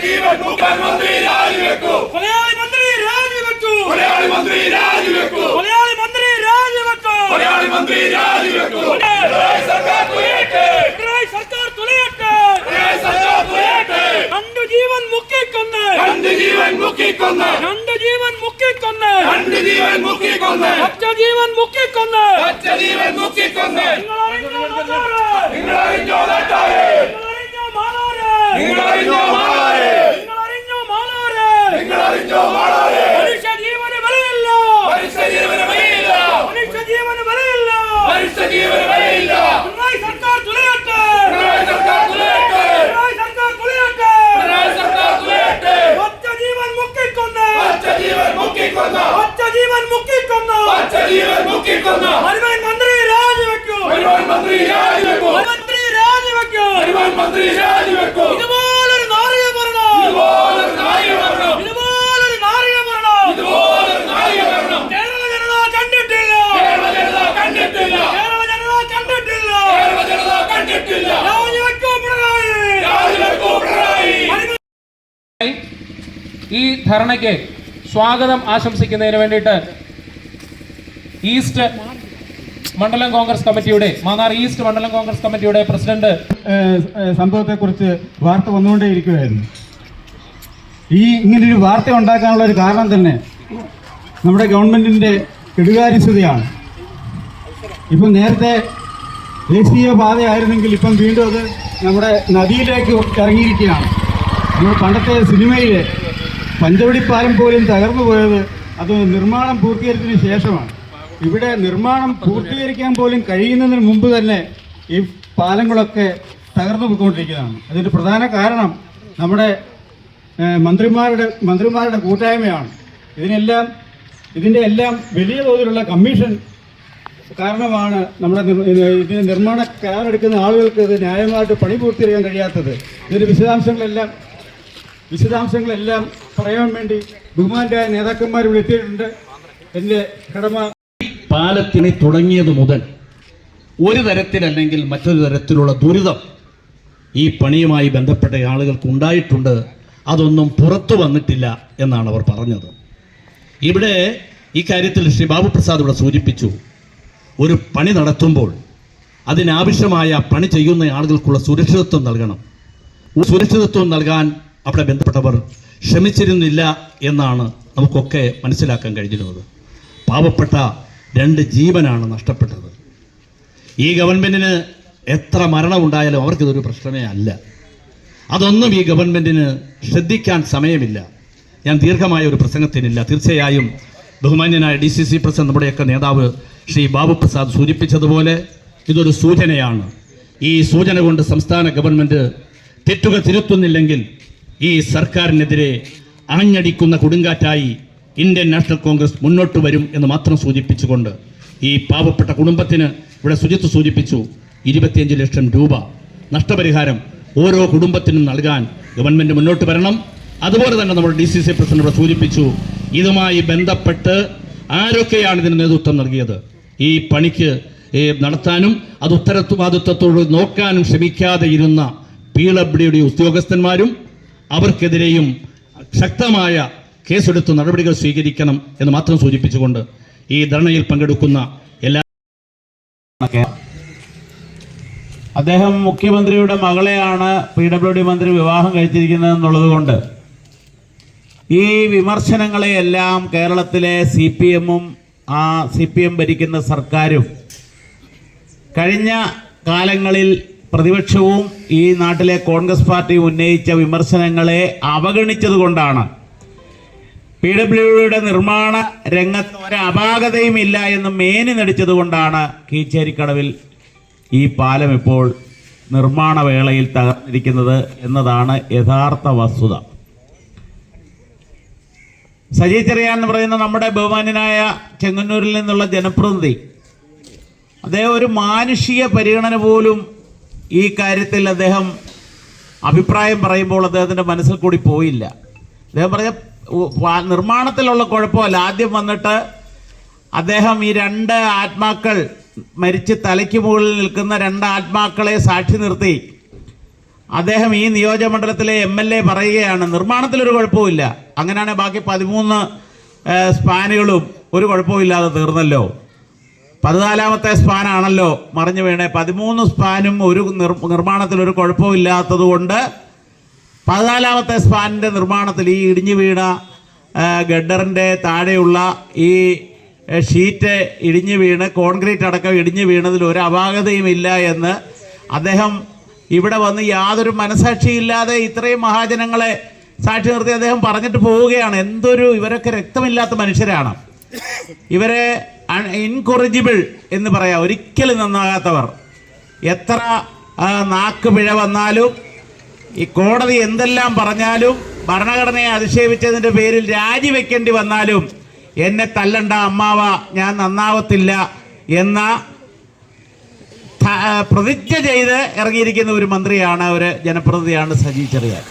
ತೆಗಿಬೇಕು ಪ್ರಧಾನಮಂತ್ರಿ ರಾಜಿಬೇಕು ಮಲಯಾಳಿ ಮಂತ್ರಿ ರಾಜಿಬೇಕು ಮಲಯಾಳಿ ಮಂತ್ರಿ ರಾಜಿಬೇಕು ಮಲಯಾಳಿ ಮಂತ್ರಿ ರಾಜಿಬೇಕು ಮಲಯಾಳಿ ಮಂತ್ರಿ ರಾಜಿಬೇಕು ಮಲಯಾಳಿ ಸರ್ಕಾರ ತುಳಿಯಟ್ಟೆ ಮಲಯಾಳಿ ಸರ್ಕಾರ ತುಳಿಯಟ್ಟೆ ಮಲಯಾಳಿ ಸರ್ಕಾರ ತುಳಿಯಟ್ಟೆ ನಂದು ಜೀವನ್ ಮುಕ್ಕಿ ಕೊನ್ನೆ ನಂದು ಜೀವನ್ ಮುಕ್ಕಿ ಕೊನ್ನೆ ನಂದು ಜೀವನ್ ಮುಕ್ಕಿ ಕೊನ್ನೆ ನಂದು ಜೀವನ್ ಮುಕ್ಕಿ ಕೊನ್ನೆ ಅಚ್ಚ ಜೀವನ್ ಮುಕ್ಕಿ ഈ ധർണയ്ക്ക് സ്വാഗതം ആശംസിക്കുന്നതിന് വേണ്ടിയിട്ട് ഈസ്റ്റ് മണ്ഡലം കോൺഗ്രസ് കമ്മിറ്റിയുടെ മാന്നാർ ഈസ്റ്റ് മണ്ഡലം കോൺഗ്രസ് കമ്മിറ്റിയുടെ പ്രസിഡന്റ് സംഭവത്തെക്കുറിച്ച് വാർത്ത വന്നുകൊണ്ടേയിരിക്കുകയായിരുന്നു. ഈ ഇങ്ങനൊരു വാർത്ത ഉണ്ടാക്കാനുള്ള ഒരു കാരണം തന്നെ നമ്മുടെ ഗവൺമെന്റിന്റെ കെടുകാര്യസ്ഥതയാണ്. ഇപ്പം നേരത്തെ ദേശീയ പാതയായിരുന്നെങ്കിൽ ഇപ്പം വീണ്ടും അത് നമ്മുടെ നദിയിലേക്ക് ഇറങ്ങിയിരിക്കുകയാണ്. നമ്മൾ പണ്ടത്തെ സിനിമയിലെ പഞ്ചവടിപ്പാലം പോലും തകർന്നു പോയത് അത് നിർമ്മാണം പൂർത്തീകരിച്ചതിന് ശേഷമാണ്. ഇവിടെ നിർമ്മാണം പൂർത്തീകരിക്കാൻ പോലും കഴിയുന്നതിന് മുമ്പ് തന്നെ ഈ പാലങ്ങളൊക്കെ തകർന്നു പോയിക്കൊണ്ടിരിക്കുന്നതാണ് അതിന്റെ പ്രധാന കാരണം നമ്മുടെ മന്ത്രിമാരുടെ മന്ത്രിമാരുടെ കൂട്ടായ്മയാണ്. ഇതിനെല്ലാം ഇതിന്റെ എല്ലാം വലിയ തോതിലുള്ള കമ്മീഷൻ കാരണമാണ് നമ്മുടെ ഇതിന് നിർമ്മാണ കരാറെടുക്കുന്ന ആളുകൾക്ക് ഇത് ന്യായമായിട്ട് പണി പൂർത്തീകരിക്കാൻ കഴിയാത്തത്. ഇതിന്റെ വിശദാംശങ്ങളെല്ലാം വിശദാംശങ്ങളെല്ലാം പറയാൻ വേണ്ടി ബഹുമാനായ നേതാക്കന്മാർ ഇവിടെ എത്തിയിട്ടുണ്ട് കടമ പാലത്തിനെ തുടങ്ങിയത് മുതൽ ഒരു തരത്തിലല്ലെങ്കിൽ മറ്റൊരു തരത്തിലുള്ള ദുരിതം ഈ പണിയുമായി ബന്ധപ്പെട്ട ആളുകൾക്ക് ഉണ്ടായിട്ടുണ്ട്. അതൊന്നും പുറത്തു വന്നിട്ടില്ല എന്നാണ് അവർ പറഞ്ഞത്. ഇവിടെ ഈ കാര്യത്തിൽ ശ്രീ ബാബു പ്രസാദ് ഇവിടെ സൂചിപ്പിച്ചു. ഒരു പണി നടത്തുമ്പോൾ അതിനാവശ്യമായ പണി ചെയ്യുന്ന ആളുകൾക്കുള്ള സുരക്ഷിതത്വം നൽകണം. സുരക്ഷിതത്വം നൽകാൻ അവിടെ ബന്ധപ്പെട്ടവർ ശ്രമിച്ചിരുന്നില്ല എന്നാണ് നമുക്കൊക്കെ മനസ്സിലാക്കാൻ കഴിഞ്ഞിരുന്നത്. പാവപ്പെട്ട രണ്ട് ജീവനാണ് നഷ്ടപ്പെട്ടത്. ഈ ഗവൺമെന്റിന് എത്ര മരണമുണ്ടായാലും അവർക്കിതൊരു പ്രശ്നമേ അല്ല. അതൊന്നും ഈ ഗവൺമെന്റിന് ശ്രദ്ധിക്കാൻ സമയമില്ല. ഞാൻ ദീർഘമായ ഒരു പ്രസംഗത്തിനില്ല. തീർച്ചയായും ബഹുമാന്യനായ ഡി സി സി പ്രസിഡന്റ് നമ്മുടെയൊക്കെ നേതാവ് ശ്രീ ബാബു പ്രസാദ് സൂചിപ്പിച്ചതുപോലെ ഇതൊരു സൂചനയാണ്. ഈ സൂചന കൊണ്ട് സംസ്ഥാന ഗവൺമെന്റ് തെറ്റുകൾ തിരുത്തുന്നില്ലെങ്കിൽ ഈ സർക്കാരിനെതിരെ ആഞ്ഞടിക്കുന്ന കൊടുങ്കാറ്റായി ഇന്ത്യൻ നാഷണൽ കോൺഗ്രസ് മുന്നോട്ട് വരും എന്ന് മാത്രം സൂചിപ്പിച്ചുകൊണ്ട് ഈ പാവപ്പെട്ട കുടുംബത്തിന് ഇവിടെ സുജിത്ത് സൂചിപ്പിച്ചു. ഇരുപത്തിയഞ്ച് ലക്ഷം രൂപ നഷ്ടപരിഹാരം ഓരോ കുടുംബത്തിനും നൽകാൻ ഗവൺമെന്റ് മുന്നോട്ട് വരണം. അതുപോലെ തന്നെ നമ്മൾ ഡി സി സി പ്രസിഡന്റ് ഇവിടെ സൂചിപ്പിച്ചു ഇതുമായി ബന്ധപ്പെട്ട് ആരൊക്കെയാണ് ഇതിന് നേതൃത്വം നൽകിയത്? ഈ പണിക്ക് നടത്താനും അത് ഉത്തരവാദിത്വത്തോട് നോക്കാനും ശ്രമിക്കാതെ ഇരുന്ന പി ഡബ്ല്യുയുടെ ഉദ്യോഗസ്ഥന്മാരും അവർക്കെതിരെയും ശക്തമായ കേസെടുത്ത് നടപടികൾ സ്വീകരിക്കണം എന്ന് മാത്രം സൂചിപ്പിച്ചുകൊണ്ട് ഈ ധർണയിൽ പങ്കെടുക്കുന്ന എല്ലാ അദ്ദേഹം മുഖ്യമന്ത്രിയുടെ മകളെയാണ് പി ഡബ്ല്യു ഡി മന്ത്രി വിവാഹം കഴിച്ചിരിക്കുന്നത് എന്നുള്ളത് കൊണ്ട് ഈ വിമർശനങ്ങളെയെല്ലാം കേരളത്തിലെ സി പി എമ്മും ആ സി പി എം ഭരിക്കുന്ന സർക്കാരും കഴിഞ്ഞ കാലങ്ങളിൽ പ്രതിപക്ഷവും ഈ നാട്ടിലെ കോൺഗ്രസ് പാർട്ടിയും ഉന്നയിച്ച വിമർശനങ്ങളെ അവഗണിച്ചതുകൊണ്ടാണ്. പി ഡബ്ല്യുഡിയുടെ നിർമ്മാണ രംഗത്ത് ഒരു അപാകതയും ഇല്ല എന്ന് മേനി നടിച്ചതുകൊണ്ടാണ് കീച്ചേരിക്കടവിൽ ഈ പാലം ഇപ്പോൾ നിർമ്മാണ വേളയിൽ തകർന്നിരിക്കുന്നത് എന്നതാണ് യഥാർത്ഥ വസ്തുത. സജി ചെറിയാൻ എന്ന് പറയുന്ന നമ്മുടെ ബഹുമാന്യനായ ചെങ്ങന്നൂരിൽ നിന്നുള്ള ജനപ്രതിനിധി അദ്ദേഹം ഒരു മാനുഷിക പരിഗണന പോലും ഈ കാര്യത്തിൽ അദ്ദേഹം അഭിപ്രായം പറയുമ്പോൾ അദ്ദേഹത്തിന്റെ മനസ്സിൽ കൂടി പോയില്ല. അദ്ദേഹം പറഞ്ഞ നിർമ്മാണത്തിലുള്ള കുഴപ്പമല്ല. ആദ്യം വന്നിട്ട് അദ്ദേഹം ഈ രണ്ട് ആത്മാക്കൾ മരിച്ച് തലയ്ക്ക് മുകളിൽ നിൽക്കുന്ന രണ്ട് ആത്മാക്കളെ സാക്ഷി നിർത്തി. അദ്ദേഹം ഈ നിയോജകമണ്ഡലത്തിലെ എം എൽ എ പറയുകയാണ് നിർമ്മാണത്തിലൊരു കുഴപ്പമില്ല അങ്ങനെയാണെങ്കിൽ ബാക്കി പതിമൂന്ന് സ്പാനുകളും ഒരു കുഴപ്പമില്ലാതെ തീർന്നല്ലോ. പതിനാലാമത്തെ സ്പാനാണല്ലോ മറിഞ്ഞു വീണേ. പതിമൂന്ന് സ്പാനും ഒരു നിർ നിർമ്മാണത്തിൽ ഒരു കുഴപ്പമില്ലാത്തത് കൊണ്ട് പതിനാലാമത്തെ സ്പാനിന്റെ നിർമ്മാണത്തിൽ ഈ ഇടിഞ്ഞു വീണ ഗഡറിന്റെ താഴെയുള്ള ഈ ഷീറ്റ് ഇടിഞ്ഞു വീണ് കോൺക്രീറ്റ് അടക്കം ഇടിഞ്ഞു വീണതിൽ ഒരു അപാകതയും ഇല്ല എന്ന് അദ്ദേഹം ഇവിടെ വന്ന് യാതൊരു മനസാക്ഷിയില്ലാതെ ഇത്രയും മഹാജനങ്ങളെ സാക്ഷി നിർത്തി അദ്ദേഹം പറഞ്ഞിട്ട് പോവുകയാണ്. എന്തൊരു ഇവരൊക്കെ രക്തമില്ലാത്ത മനുഷ്യരാണ്. ഇവരെ ഇൻകൊറിജിബിൾ എന്ന് പറയാം ഒരിക്കലും നന്നാകാത്തവർ. എത്ര നാക്ക് പിഴ വന്നാലും ഈ കോടതി എന്തെല്ലാം പറഞ്ഞാലും ഭരണഘടനയെ അധിക്ഷേപിച്ചതിന്റെ പേരിൽ രാജിവെക്കേണ്ടി വന്നാലും എന്നെ തല്ലണ്ട അമ്മാവ ഞാൻ നന്നാവത്തില്ല എന്ന പ്രതിജ്ഞ ചെയ്ത് ഇറങ്ങിയിരിക്കുന്ന ഒരു മന്ത്രിയാണ് ഒരു ജനപ്രതിനിധിയാണ് സജി ചെറിയാൻ.